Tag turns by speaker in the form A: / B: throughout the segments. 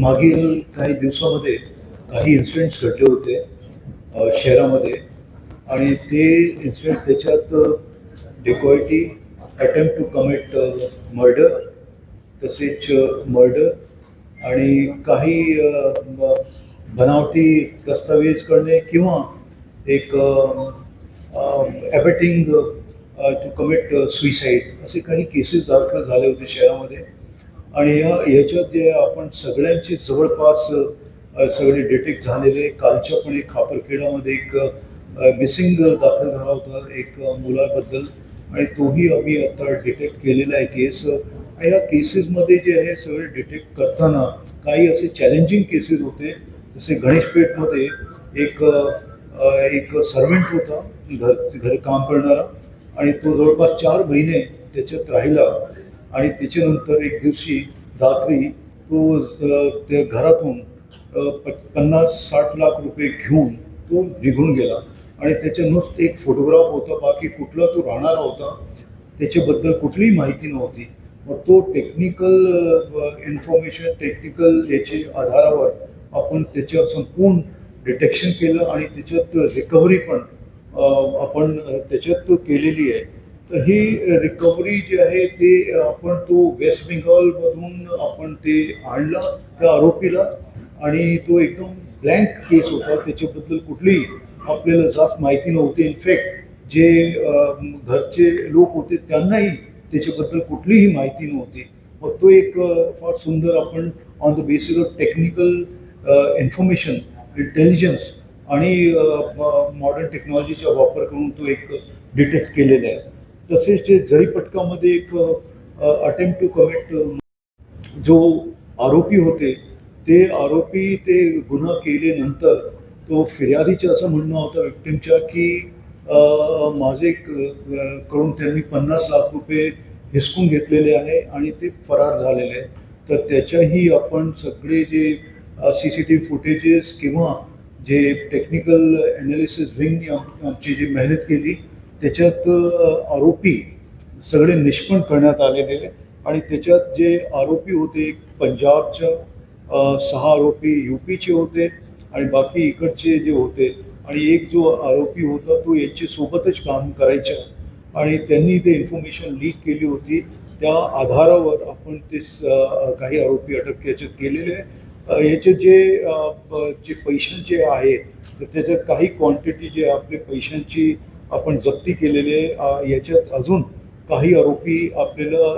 A: मागील काही दिवसामध्ये काही इन्सिडेंट्स घडले होते शहरामध्ये. आणि ते इन्सिडेंट त्याच्यात dacoity attempt to commit murder तसेच मर्डर आणि काही बनावटी दस्तावेज करणे किंवा एक ॲबेटिंग टू कमिट सुईसाईड असे काही केसेस दाखल झाले होते शहरामध्ये. आणि या याच्यात जे आपण सगळ्यांचे जवळपास सगळे डिटेक्ट झालेले कालच्या पण एक खापरखेडामध्ये एक मिसिंग दाखल झाला होता एक मुलाबद्दल. आणि तोही आम्ही आता डिटेक्ट केलेला आहे केस आणि या केसेसमध्ये जे आहे सगळे डिटेक्ट करताना काही असे चॅलेंजिंग केसेस होते. जसे गणेशपेठमध्ये एक एक सर्वंट होता घर घर काम करणारा. आणि तो जवळपास चार महिने त्याच्यात राहिला. आणि त्याच्यानंतर एक दिवशी रात्री तो त्या घरातून प- पन्नास साठ लाख रुपये घेऊन तो निघून गेला. आणि त्याच्या नुसतं एक फोटोग्राफ होता बाकी कुठला तो राहणारा होता त्याच्याबद्दल कुठलीही माहिती नव्हती. मग तो टेक्निकल इन्फॉर्मेशन टेक्निकल याचे आधारावर आपण त्याच्या संपूर्ण डिटेक्शन केलं आणि त्याच्यात रिकव्हरी पण आपण त्याच्यात केलेली आहे. तर ही रिकव्हरी जी आहे ते आपण तो वेस्ट बेंगॉलमधून आपण ते आणला त्या आरोपीला. आणि तो एकदम ब्लँक केस होता. त्याच्याबद्दल कुठलीही आपल्याला जास्त माहिती नव्हती. इनफॅक्ट जे घरचे लोक होते त्यांनाही त्याच्याबद्दल कुठलीही माहिती नव्हती. मग तो एक फार सुंदर आपण on the basis of technical information intelligence आणि मॉडर्न टेक्नॉलॉजीचा वापर करून तो एक डिटेक्ट केलेला आहे. तसेच जे जरीपटकामध्ये एक अटेम्प्ट टू कमिट जो आरोपी होते ते आरोपी ते गुन्हा केल्यानंतर तो फिर्यादीचं असं म्हणणं होतं विक्टिमच्या की माझे कडून त्यांनी पन्नास लाख रुपये हिसकून घेतलेले आहे आणि ते फरार झालेले आहे. तर त्याच्याही आपण सगळे जे C C T V footages किंवा जे टेक्निकल ॲनालिसिस विंगने आमची जी मेहनत केली त्याच्यात आरोपी सगळे निष्पन्न करण्यात आलेले आणि त्याच्यात जे आरोपी होते पंजाबच्या सहा आरोपी यू पीचे होते आणि बाकी इकडचे जे होते. आणि एक जो आरोपी होता तो यांच्यासोबतच काम करायचा. आणि त्यांनी ते इन्फॉर्मेशन लीक केली होती. त्या आधारावर आपण ते स- काही आरोपी अटक याच्यात केलेले आहे याचे जे जे पैशांचे आहेत तर त्याच्यात काही क्वांटिटी जे आपले पैशांची आपण जप्ती केलेले याच्यात अजून काही आरोपी आपल्याला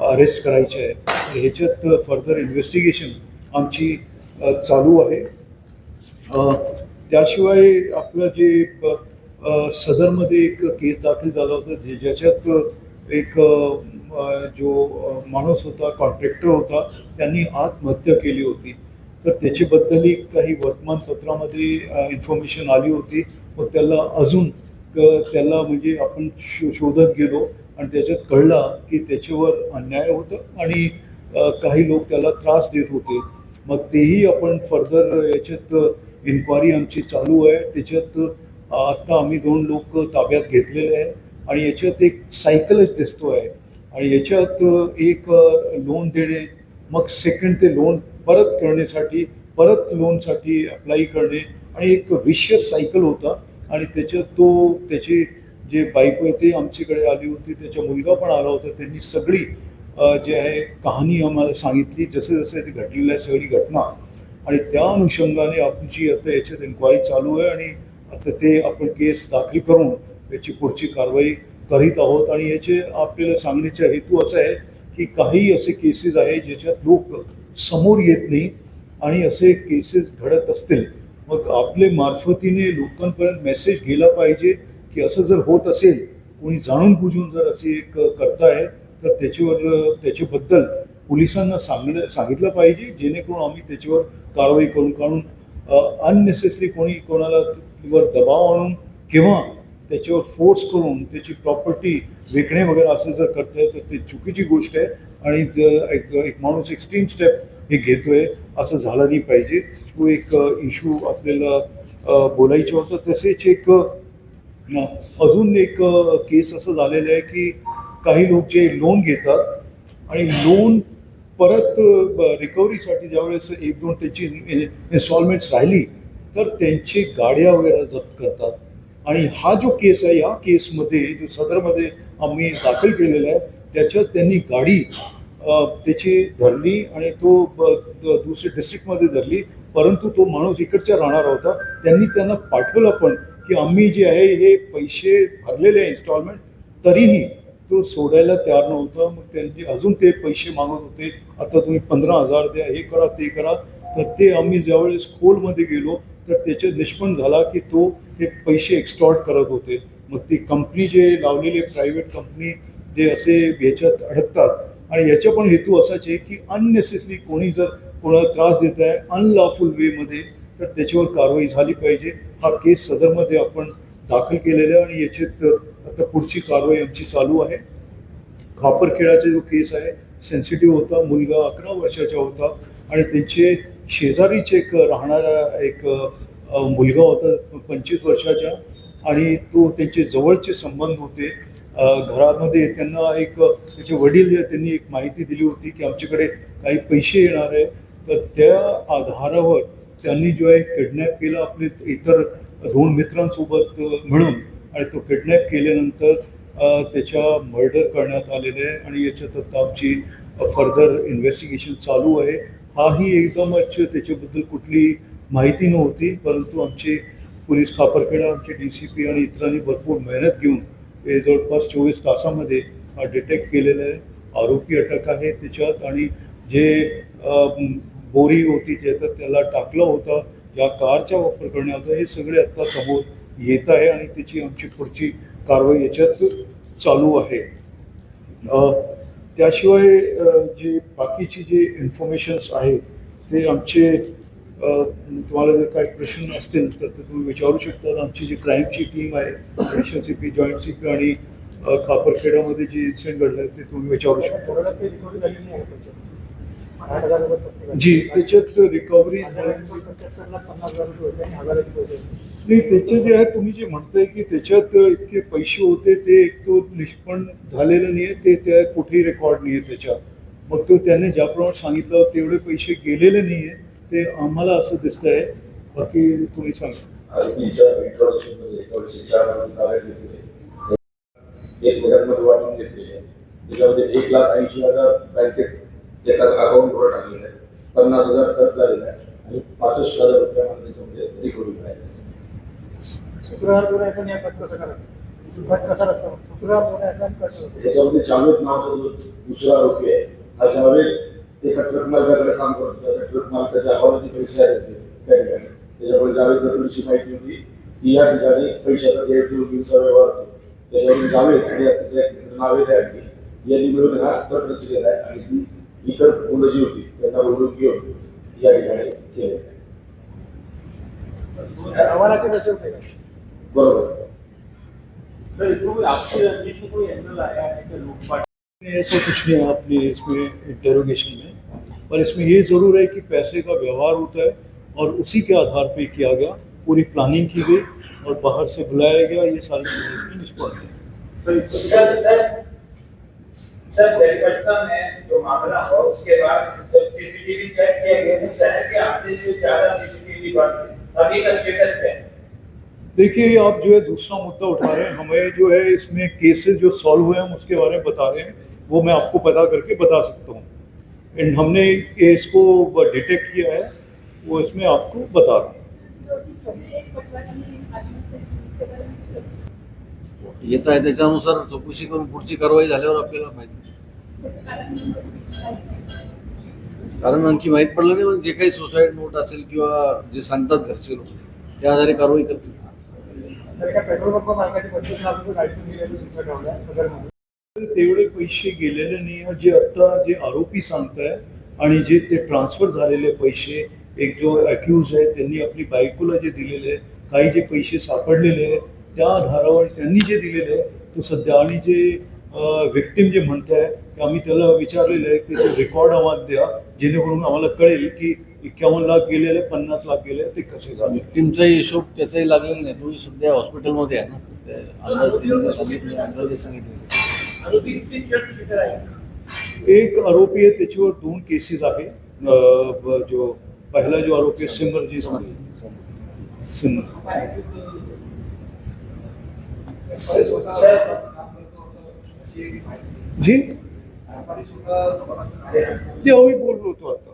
A: अरेस्ट करायचे आहे ह्याच्यात फर्दर इन्व्हेस्टिगेशन आमची चालू आहे. त्याशिवाय आपलं जे ब- सदरमध्ये एक केस दाखल झाला होता जे ज्याच्यात एक जो माणूस होता कॉन्ट्रॅक्टर होता त्यांनी आत्महत्या केली होती. तर त्याच्याबद्दलही काही वर्तमानपत्रामध्ये इन्फॉर्मेशन आली होती. मग त्याला अजून त्याला म्हणजे आपण शो शोधत गेलो आणि त्याच्यात कळला की त्याच्यावर अन्याय होतं आणि काही लोक त्याला त्रास देत होते. मग तेही आपण फर्दर याच्यात इन्क्वायरी आमची चालू आहे. त्याच्यात आत्ता आम्ही दोन लोक ताब्यात घेतलेले आहे आणि याच्यात एक सायकलच दिसतो आहे. आणि याच्यात एक लोन देणे मग सेकंड ते लोन परत करण्यासाठी परत लोनसाठी अप्लाय करणे आणि एक विशियस सायकल होता. आणि त्याच्यात तो त्याची जे बायको आहे ते आमच्याकडे आली होती. त्याचा मुलगा पण आला होता. त्यांनी सगळी जे आहे कहाणी आम्हाला सांगितली. जसं जसं ते घडलेल्या आहे सगळी घटना. आणि त्या अनुषंगाने आमची आता याच्यात इन्क्वायरी चालू आहे आणि आता ते आपण केस दाखल करून याची पुढची कारवाई करीत आहोत. आणि याचे आपल्याला सांगण्याचा हेतू असा आहे की काही असे केसेस आहे ज्याच्यात लोक समोर येत नाही आणि असे केसेस घडत असतील. मग आपले मार्फतीने लोकांपर्यंत मेसेज गेला पाहिजे की असं जर होत असेल कोणी जाणून बुजून जर असे एक करताय तर त्याच्यावर त्याच्याबद्दल पोलिसांना सांगणं सांगितलं पाहिजे जेणेकरून आम्ही त्याच्यावर कारवाई करून काढून अननेसेसरी कोणी कोणाला वर दबाव आणून किंवा त्याच्यावर फोर्स करून त्याची प्रॉपर्टी विकणे वगैरे असं जर करताय तर ते चुकीची गोष्ट आहे. आणि एक एक माणूस एक्स्ट्रीम स्टेप हे घेतोय. असं झालं नाही पाहिजे. तो एक इश्यू आपल्याला अ, बोलायचं होतं. तसेच एक अजून एक केस असं झालेलं आहे की काही लोक जे लोन घेतात आणि लोन परत रिकव्हरीसाठी ज्यावेळेस एक दोन त्याची इन्स्टॉलमेंट्स राहिली तर त्यांची गाड्या वगैरे जप्त करतात. आणि हा जो केस आहे या केसमध्ये जो सदरमध्ये आम्ही दाखल केलेला आहे त्याच्यात त्यांनी गाडी त्याची धरली आणि तो द- दुसऱ्या डिस्ट्रिक्टमध्ये धरली. परंतु तो माणूस इकडच्या राहणार होता. त्यांनी त्यांना पाठवलं पण की आम्ही जे आहे हे पैसे भरलेले आहे इन्स्टॉलमेंट तरीही तो सोडायला तयार नव्हता. मग त्यांनी अजून ते पैसे मागत होते. आता तुम्ही पंधरा हजार द्या हे करा ते करा. तर ते आम्ही ज्यावेळेस खोलमध्ये गेलो तर त्याच्यात निष्पन्न झाला की तो ते पैसे एक्स्टॉर्ट करत होते. मग ती कंपनी जे लावलेली प्रायव्हेट कंपनी जे असे ह्याच्यात अडकतात आणि याचा पण हेतू असाच आहे की अननेसेसरी कोणी जर कोणाला त्रास देत आहे अनलॉफुल वेमध्ये तर त्याच्यावर कारवाई झाली पाहिजे. हा केस सदरमध्ये आपण दाखल केलेला आहे आणि याच्यात आता पुढची कारवाई आमची चालू आहे. खापरखेडाचा जो केस आहे सेन्सिटिव्ह होता मुलगा अकरा वर्षाचा होता आणि त्यांचे शेजारीच एक राहणारा एक मुलगा होता पंचवीस वर्षाचा आणि तो त्यांचे जवळचे संबंध होते. घरामध्ये त्यांना एक त्याचे वडील त्यांनी एक माहिती दिली होती की आमच्याकडे काही पैसे येणार आहे. तर त्या आधारावर त्यांनी जो आहे किडनॅप केला आपले इतर दोन मित्रांसोबत मिळून आणि तो किडनॅप केल्यानंतर त्याच्या मर्डर करण्यात आलेले आहे. आणि याच्यात आता आमची फर्दर इन्व्हेस्टिगेशन चालू आहे. हाही एकदमच त्याच्याबद्दल कुठली माहिती नव्हती. परंतु आमचे पोलीस खापरखेडा आमचे डी सी पी आणि इतरांनी भरपूर मेहनत घेऊन हे जवळपास चोवीस तासामध्ये डिटेक्ट केलेलं आहे. आरोपी अटक आहे त्याच्यात आणि जे बोरी होती ज्याच्यात त्याला टाकलं होतं ज्या कारचा वापर करण्यात आला हे सगळे आत्ता समोर येत आहे आणि त्याची आमची पुढची कारवाई याच्यात चालू आहे. त्याशिवाय जे बाकीची जे इन्फॉर्मेशन्स आहेत ते आमचे तुम्हाला जर काही प्रश्न असतील तर ते तुम्ही विचारू शकता. आमची जी क्राईमची टीम आहे additional C P joint C P आणि अ, खापरखेड्यामध्ये जे इन्सिडेंट घडलं ते तुम्ही विचारू शकता. जी त्याच्यात रिकव्हरी नाही त्याचे जे आहे तुम्ही जे म्हणताय की त्याच्यात इतके पैसे होते ते एक तो निष्पन्न झालेलं नाही आहे ते त्या कुठेही रेकॉर्ड नाही आहे त्याच्यात. मग तो त्याने ज्याप्रमाणे सांगितलं तेवढे पैसे गेलेले नाही आहे ते आम्हाला असं दिसतं आहे बाकी तुम्ही सांगा
B: एक महिन्यामध्ये वाटून घेतलेले. त्याच्यामध्ये एक लाख ऐंशी हजार बँकेत एका अकाउंटवर टाकलेले. आहे पन्नास हजार खर्च झालेला. आहे आणि पासष्ट हजार रुपये आम्हाला त्याच्यामध्ये रिकव्हरी आहे
C: शुक्रवार आणि कट कसं करायचं.
B: याच्यामध्ये जावेद नावाचा जो दुसरा आरोपी आहे हा जावेद एका ट्रक मालकाकडे काम करतो. त्या ट्रक मालकाच्या हवालाचे पैसे आहेत त्या ठिकाणी. त्याच्यामुळे थोडीशी माहिती होती. की या ठिकाणी पैशाचा देव व्यवहार होतो. त्याच्यावरून जावेद आणि एक आहे आणखी. यांनी मिळून हा कट रचलेला आहे. आणि ती इतर मुलं जी होती त्यांना बोलून घेऊन या ठिकाणी केले
C: हवालाचे पैसे होते का?
B: बरोबर.
D: को
A: ऐसा कुछ नहीं, आपने इसमें इंटेरोगेशन में। पर इसमें ये ज़रूर है कि पैसे का व्यवहार होता है और उसी के आधार पे किया गया, पूरी प्लानिंग की गई और बाहर से बुलाया गया, ये सारी चीज़ें इसमें निष्पा तो
D: सर
E: सर सर दरिपटका में जो मामला हुआ, उसके बाद जब सीसीटीवी चेक किया गया तो शहर के आदेश से ज़्यादा सीसीटीवी है अभी का स्टेटस है?
A: देखिए, आप जो है दूसरा मुद्दा उठा रहे हैं। हमें जो है इसमें केसेस जो सॉल्व हुए हैं, हम उसके बारे में बता रहे हैं। वो मैं आपको पता करके बता सकता हूँ। एंड हमने केस को डिटेक्ट किया है, वो इसमें आपको बता रहा
F: येत आहे त्याच्यानुसार चौकशी करून पुढची कारवाई झाल्यावर आपल्याला माहिती। कारण आणखी माहीत पडलं नाही जे काही सुसाईड नोट असेल किंवा जे सांगतात घरचे लोक, त्या आधारे कारवाई करतील.
C: पेट्रोल पंप मालकाचे पंचवीस लाख रुपये गाडीतून गेलेले दिवसा ठेवल्या सदरमध्ये
A: तेवढे पैसे गेलेले नाही. जे आता जे आरोपी सांगताय आणि जे ते ट्रान्सफर झालेले पैसे एक जो अक्यूज आहे त्यांनी आपली बायकोला जे दिलेले आहे काही जे पैसे सापडलेले आहे त्या आधारावर त्यांनी जे दिलेले आहे तो सध्या आणि जे व्यक्तीम जे म्हणताय ते आम्ही त्याला विचारलेलं आहे त्याचे रेकॉर्ड आम्हाला द्या जेणेकरून आम्हाला कळेल की एक्कावन्न लाख गेलेले पन्नास लाख गेले ते कसे झाले?
F: टीमचाही हिशोब त्याचाही लागलेला नाही. तोही सध्या हॉस्पिटलमध्ये आहे ना. ते अंदाज त्यांनी सांगितले अंदाजे सांगितले
A: एक आरोपी आहे त्याच्यावर दोन केसेस आहे. जो पहिला जो आरोपी आहे सिमरजीत सिमर
E: सर
A: जी? ते अभी बोल रहे तो आता.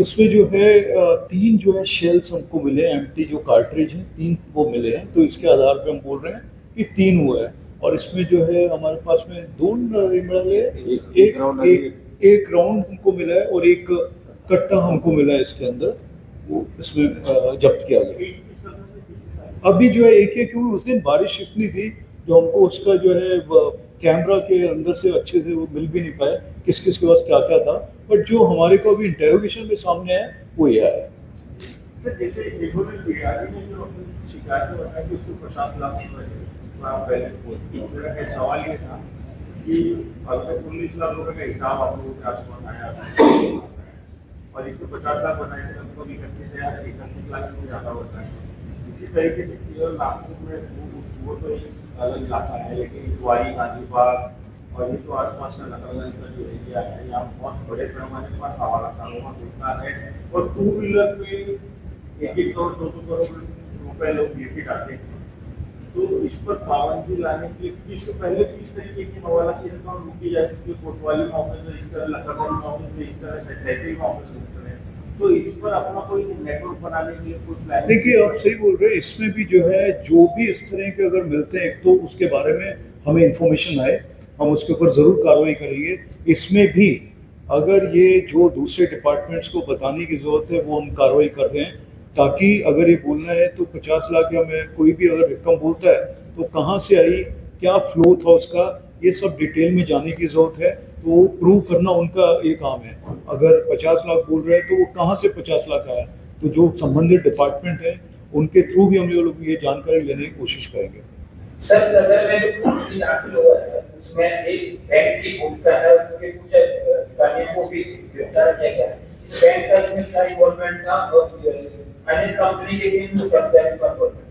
A: इसमें जो है तीन जो है शेल्स हमको मिले एम्प्टी जो कार्ट्रिज हैं तीन वो मिले हैं। तो इसके आधार पे हम बोल रहे हैं कि तीन हुआ है। और इसमें जो है हमारे पास में दोन ये मिला है
F: एक-
A: एक
F: एक
A: एक राउंड हमको मिला है और एक कट्टा हमको मिला है इसके अंदर वो इसमें जब्त किया गया। अभी जो है एक एक हुई उस दिन बारिश इतनी थी जो हमको उसका जो है कैमरा के अंदर से अच्छे से वो मिल भी नहीं पाया। किस किस के पास क्या क्या था बट जो हमारे को अभी इंटेरोगेशन में सामने आया, वो ये
D: आसपास आया? और इसको पचास लाख इकतीस लाख से ज़्यादा होता है। इसी तरीके से केवल में वो तो एक अलग इलाका है, लेकिन बाग ये तो आसपास का का जो एरिया है, यहाँ बहुत बड़े पैमाने पर है। और टू व्हीलर पे एक एक करोड़, दो दो करोड़ रुपए लोग हैं। तो इस पर पाबंदी लाने के लिए पहले तरीके की हवाला की रकम रुकी जा चुकी है कोतवाली मामले से इस तरह लखनऊ मामले से इस तरह तहसील मामले से इस तरह तो इस पर अपना कोई नेटवर्क बनाने के लिए
A: देखिए, आप सही बोल रहे हैं, इसमें भी जो है, जो भी इस तरह के अगर मिलते हैं तो उसके बारे में हमें इंफॉर्मेशन आए। हम उसके ऊपर ज़रूर कार्रवाई करेंगे। इसमें भी अगर ये जो दूसरे डिपार्टमेंट्स को बताने की ज़रूरत है, वो हम कार्रवाई कर रहे हैं। ताकि अगर ये बोलना है तो पचास लाख या में कोई भी अगर रकम बोलता है तो कहाँ से आई, क्या फ्लो था उसका, ये सब डिटेल में जाने की ज़रूरत है। तो प्रूव करना उनका ये काम है। अगर पचास लाख बोल रहे हैं तो वो कहाँ से पचास लाख आया? तो जो संबंधित डिपार्टमेंट है, उनके थ्रू भी हम लोग ये जानकारी लेने की कोशिश करेंगे।
E: सर सदर में जो कुछ दाखिल हुआ है उसमें एक बैंक की भूमिका है, उसके कुछ अधिकारियों को भी गिरफ़्तार किया? गया है बैंक का इसमें इसका इन्वॉल्वमेंट था और अन्य कंपनी के भी कर्मचारी का involvement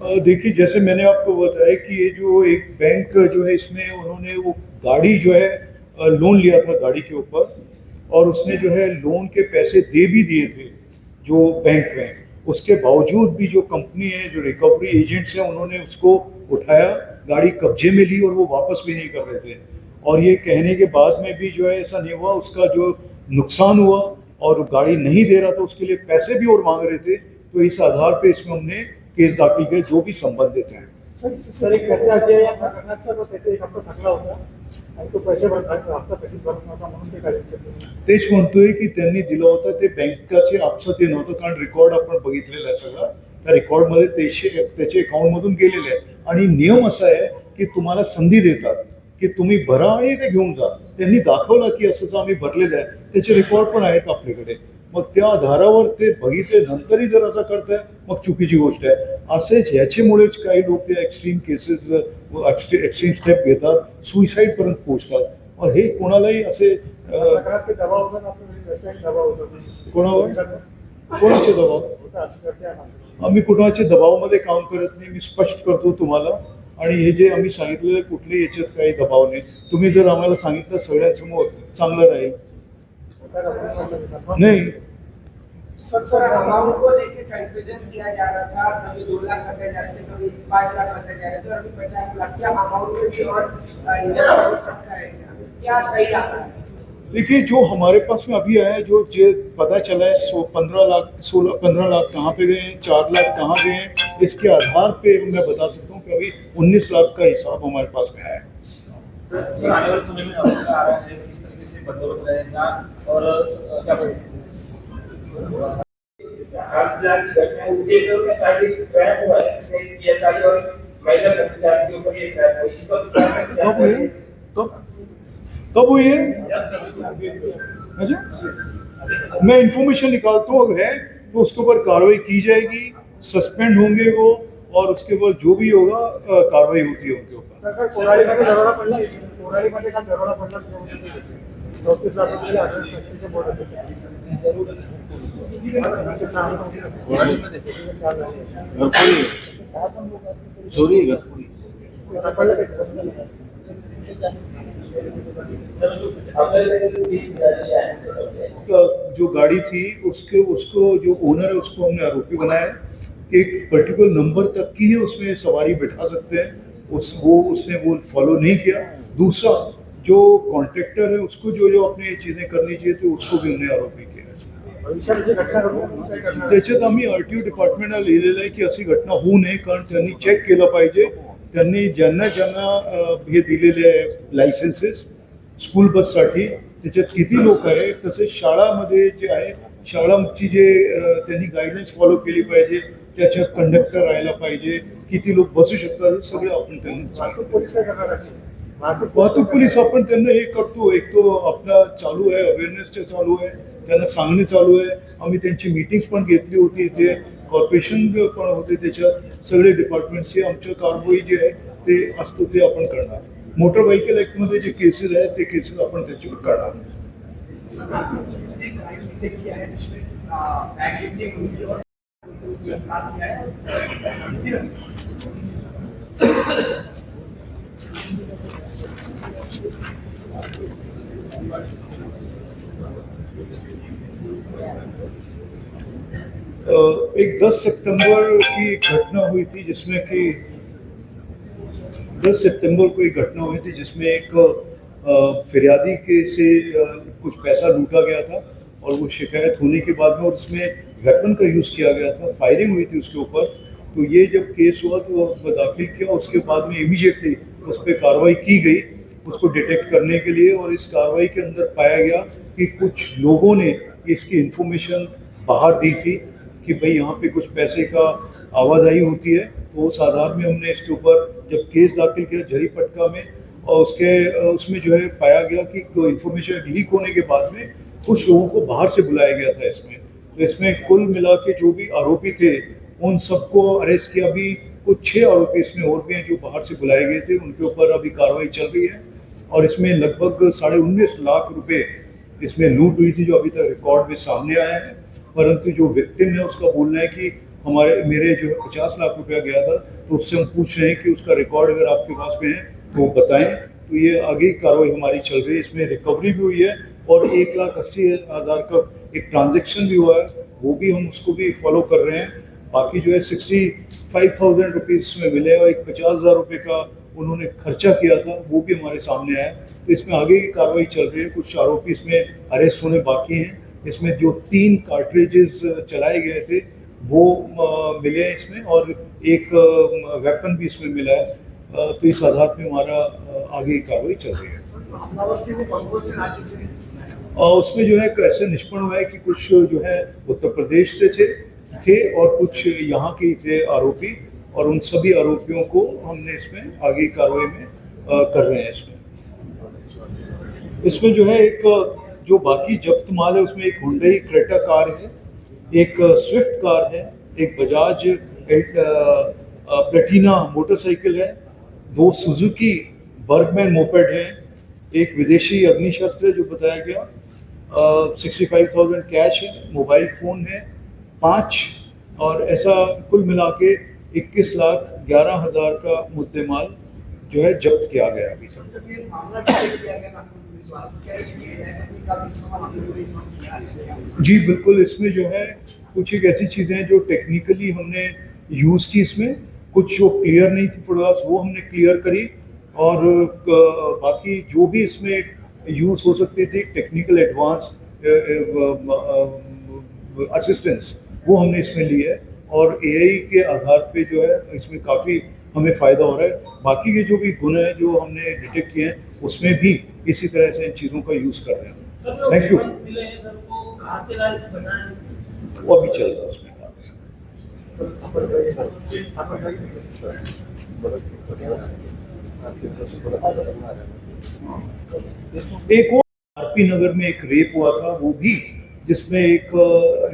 E: था।
A: देखिए, जैसे मैंने आपको बताया कि ये जो एक बैंक जो है, इसमें उन्होंने वो गाड़ी जो है लोन लिया था गाड़ी के ऊपर, और उसने जो है लोन के पैसे दे भी दिए थे जो बैंक में। उसके बावजूद भी जो कंपनी है, जो रिकवरी एजेंट्स हैं, उन्होंने उसको उठाया, गाड़ी कब्जे में ली और वो वापस भी नहीं कर रहे थे। और ये कहने के बाद में भी जो है, ऐसा नहीं हुआ, उसका जो नुकसान हुआ और गाड़ी नहीं दे रहा था, उसके लिए पैसे भी और मांग रहे थे तो इस आधार पे इसमें हमने केस दाखिल किया जो भी संबंधित हैं।
C: सर सर, एक चर्चा आहे या प्रकरणात सर त्याचा एक हप्ता थकला आणि तो पैसे म्हणून ते
A: तेच म्हणतोय की त्यांनी दिलं होतं ते बँकाचे आपसा ते नव्हतं कारण रेकॉर्ड आपण बघितलेलं आहे सगळं. त्या रेकॉर्डमध्ये त्याचे त्याच्या अकाउंटमधून गेलेले आहे आणि नियम असा आहे की तुम्हाला संधी देतात की तुम्ही भरा आणि ते घेऊन जा. त्यांनी दाखवलं की असं असं आम्ही भरलेलं आहे. त्याचे रेकॉर्ड पण आहेत आपल्याकडे. मग त्या आधारावर ते बघितले नंतरही जर असं करताय मग चुकीची गोष्ट आहे. असेच ह्याच्यामुळेच काही लोक ते एक्स्ट्रीम केसेस एक्स्ट्रीम स्टेप घेतात सुईसाईडपर्यंत पोहोचतात. मग हे कोणालाही असे
C: होता
A: कोणावर? कोणाचे दबाव. आम्ही कुणाच्या दबावामध्ये काम करत नाही मी स्पष्ट करतो तुम्हाला. आणि हे जे आम्ही सांगितलेलं कुठल्याही याच्यात काही दबाव नाही. तुम्ही जर आम्हाला सांगितलं सगळ्यांसमोर चांगलं राहील. नाही.
G: सर सर अमाउंट को लेके कंफ्यूजन किया जा रहा था। कभी दो लाख बताए जा रहे थे कभी पाँच लाख बताए जा रहे थे और अभी पचास लाख क्या। अमाउंट में भी और सकता है। क्या? सही आंकड़ा है?
A: देखिए जो हमारे पास में अभी आया है जो जे पता चला है सो पंद्रह लाख सोलह पंद्रह लाख कहाँ पे गए हैं चार लाख कहाँ गए हैं इसके आधार पे मैं बता सकता हूँ कि अभी उन्नीस लाख का हिसाब हमारे पास में आया है।
H: सर सर आने वाले समय में आ रहा है किस तरीके से बंदोबस्त रहेगा और क्या
A: कब कब हुई है? अच्छा। मैं इंफॉर्मेशन निकालता हूँ, अगर है तो उसके ऊपर कार्रवाई की जाएगी सस्पेंड होंगे वो, और उसके ऊपर जो भी होगा कार्रवाई होती है उनके ऊपर।
C: चार ते
A: जो गाड़ी थी, उसके, उसको जो ओनर है, उसको हमने आरोपी बनाया कि एक पर्टिकुलर नंबर तक की ही उसमें सवारी बिठा सकते हैं। उस, वो उसने वो फॉलो नहीं किया। दूसरा, जो कॉन्ट्रैक्टर है, उसको जो जो अपने चीज़ें करनी चाहिए थी, उसको भी हमने आरोपी किया। त्याच्यात आम्ही आर टी ओ डिपार्टमेंटला लिहिलेलं आहे की अशी घटना होऊ नये कारण त्यांनी चेक केलं पाहिजे. त्यांनी ज्यांना ज्यांना हे दिलेले आहे लायसन्सेस स्कूल बससाठी त्याच्यात किती लोक आहे तसेच शाळामध्ये जे आहे शाळांची जे त्यांनी गाईडलाईन्स फॉलो केली पाहिजे त्याच्यात कंडक्टर राहायला पाहिजे किती लोक बसू शकतात सगळं आपण त्यांना
C: वाहतूक वाहतूक
A: पोलीस आपण त्यांना हे करतो. एक तो आपला चालू आहे अवेअरनेसचे चालू आहे. त्यांना सांगणे चालू आहे. आम्ही त्यांची मीटिंग्स पण घेतली होती इथे. कॉर्पोरेशन पण होते त्याच्यात. सगळे डिपार्टमेंटचे आमच्या कारवाई जे आहे ते असतो ते आपण करणार. मोटर व्हेकल ॲक्टमध्ये जे केसेस आहेत ते केसेस आपण त्याच्यावर करणार.
G: एक क्राइम डिटेक्ट किया है जिसमें बैग लिफ्टिंग हुई और गिरफ़्तार किया है
A: अ, एक 10 सितंबर की घटना हुई थी जिसमें कि 10 सितंबर को एक घटना हुई थी जिसमें एक फिरियादी के से कुछ पैसा लूटा गया था और वो शिकायत होने के बाद में और उसमें वेपन का यूज़ किया गया था फायरिंग हुई थी उसके ऊपर। तो ये जब केस हुआ तो दाखिल किया उसके बाद में इमीडिएटली उस पर कार्रवाई की गई। उसको डिटेक्ट करने के लिए और इस कार्रवाई के अंदर पाया गया कि कुछ लोगों ने इसकी इन्फॉर्मेशन बाहर दी थी कि भाई यहाँ पे कुछ पैसे का आवाजाही होती है। तो उस आधार में हमने इसके ऊपर जब केस दाखिल किया झरी पटका में और उसके, उसमें जो है पाया गया कि इन्फॉर्मेशन लीक होने के बाद में कुछ लोगों को बाहर से बुलाया गया था इसमें। तो इसमें कुल मिला के जो भी आरोपी थे, उन सबको अरेस्ट किया। अभी कुछ छः आरोपी इसमें और भी हैं जो बाहर से बुलाए गए थे। उनके ऊपर अभी कार्रवाई चल रही है। और इसमें लगभग साढ़े उन्नीस लाख रुपए इसमें लूट हुई थी जो अभी तक रिकॉर्ड में सामने आया है। परंतु जो विक्टिम है, उसका बोलना है कि हमारे, मेरे जो है पचास लाख रुपया गया था तो उससे हम पूछ रहे हैं कि उसका रिकॉर्ड अगर आपके पास में है तो बताएँ। तो ये आगे कार्रवाई हमारी चल रही है। इसमें रिकवरी भी हुई है और एक लाख अस्सी हज़ार का एक ट्रांजेक्शन भी हुआ है। वो भी हम उसको भी फॉलो कर रहे हैं। बाकी जो है सिक्सटी फाइव थाउज़ेंड रुपीज़ में मिले और एक पचास हज़ार रुपये का उन्होंने खर्चा किया था, वो भी हमारे सामने आया। तो इसमें आगे की कार्रवाई चल रही है, कुछ आरोपी इसमें अरेस्ट होने बाकी हैं। इसमें जो तीन कार्ट्रिजेस चलाए गए थे, वो मिले हैं इसमें और एक वेपन भी इसमें मिला है। तो इस आधार पे हमारा आगे की कार्रवाई चल रही है। और उसमें जो है ऐसे निष्पण हुआ है कि कुछ जो है, उत्तर प्रदेश से थे और कुछ यहाँ के थे आरोपी। और उन सभी आरोपियों को हमने इसमें आगे कार्रवाई में अ, कर रहे हैं इसमें। इसमें जो है एक जो बाकी जब्त माल है उसमें एक हुंडई क्रेटा कार है एक स्विफ्ट कार है एक बजाज एक प्लेटिना मोटरसाइकिल है दो सुजुकी बर्गमैन मोपेड है एक विदेशी अग्निशस्त्र है जो बताया गया सिक्सटी फाइव थाउज़ेंड कैश है मोबाइल फ़ोन है पाँच और ऐसा कुल मिला के इक्कीस लाख ग्यारह हज़ार का मुद्देमाल जो है जब्त किया गया।
G: जो
A: बिल्कुल इसमें जो है कुछ एक ऐसी चीज़ें हैं जो टेक्निकली हमने यूज़ की इसमें। कुछ जो क्लियर नहीं थी फोटोग्राफ्स वो हमने क्लियर करी और बाकी जो भी इसमें यूज़ हो सकती थी टेक्निकल एडवांस असिस्टेंस वो हमने इसमें ली है। और एआई के आधार पे जो है इसमें काफ़ी हमें फ़ायदा हो रहा है। बाकी के जो भी गुण हैं जो हमने डिटेक्ट किए हैं उसमें भी इसी तरह से इन चीज़ों का यूज़ कर रहे हैं। थैंक यू वो अभी चल रहा है उसमें। एक और आरपी नगर में एक रेप हुआ था वो भी जिसमें एक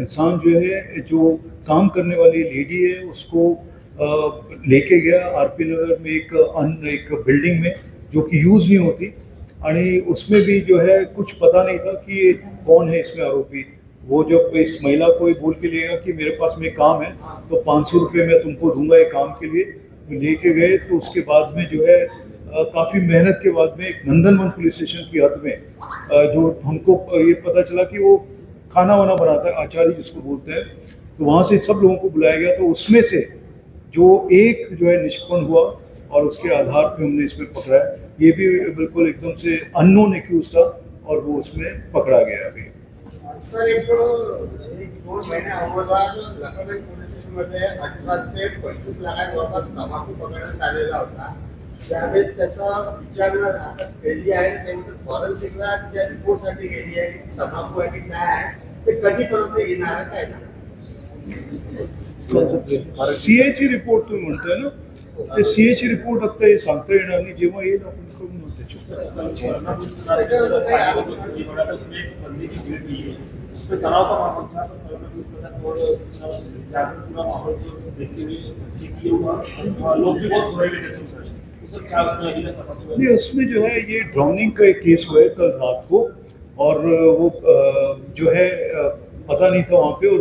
A: इंसान जो है जो काम करने वाली लेडी है, उसको लेके गया आरपी नगर में एक अन, एक बिल्डिंग में, जो कि यूज़ नहीं होती। आणि उसमें भी जो है, कुछ पता नहीं था कि कौन है इसमें आरोपी। वो जब इस महिला को बोल के लिएगा कि मेरे पास में काम है तो पाँच सौ रुपये मैं तुमको दूँगा ये काम के लिए। तो लेके गए तो उसके बाद में जो है काफ़ी मेहनत के बाद में एक नंदनवन पुलिस स्टेशन की हद में जो हमको ये पता चला कि वो खाना वाना बनाता है आचार्य जिसको बोलते हैं। तो वहाँ से सब लोगों को बुलाया गया। तो उसमें से जो एक जो है निष्पन्न हुआ और उसके आधार पे हमने इसमें पकड़ा है। ये भी बिल्कुल एकदम से अननोन एक्यूज था और वो उसमें पकड़ा गया अभी।
I: सर, एक ते तंबाखू
A: सीए ची रिपोर्ट तुम्ही म्हणताय ना ते रिपोर्ट आता हे सांगता येणार नाही, जेव्हा येईल आपण करू ना त्याच्यावर
H: उसमें एक बंदी की भीड़ हुई उसमें तनाव का माहौल था और जाकर पूरा माहौल देखते हुए ठीक किया हुआ और लोग भी बहुत रहे थे उस समय। सर क्या अभी तक पता चला
A: नहीं, उसमें जो है ये ड्राउनिंग का एक केस हुआ है कल रात को, और वो जो है पता नहीं था वहाँ पे, और